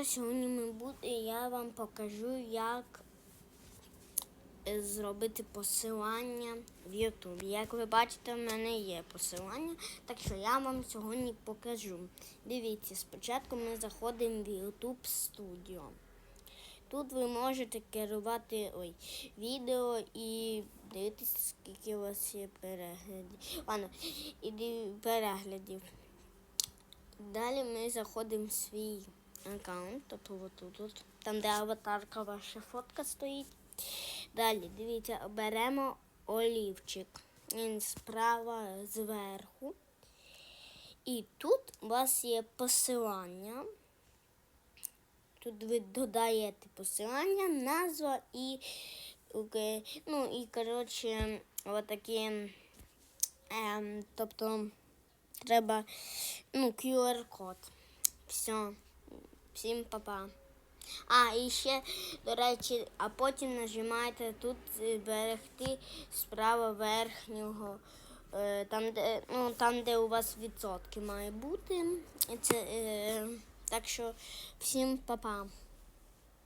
Отже, сьогодні ми буд... я вам покажу, як е, зробити посилання в YouTube. Як ви бачите, в мене є посилання, так що я вам сьогодні покажу. Дивіться, спочатку ми заходимо в YouTube Studio. Тут ви можете керувати ой, відео і дивитися, скільки у вас є переглядів. Ладно, і переглядів. Далі ми заходимо в свій аккаунт, тобто отут, от, там, де аватарка ваша фотка стоїть. Далі, дивіться, беремо олівчик. Він справа зверху. І тут у вас є посилання. Тут ви додаєте посилання, назва і, ну, і коротше, отакі, ем, тобто, треба ну, QR-код. Все. Всім па-па. А, і ще, до речі, а потім нажимаєте тут зберегти берегти справа верхнього. е, Там де, ну, там, де у вас відсотки має бути. Це, е, так що всім па-па.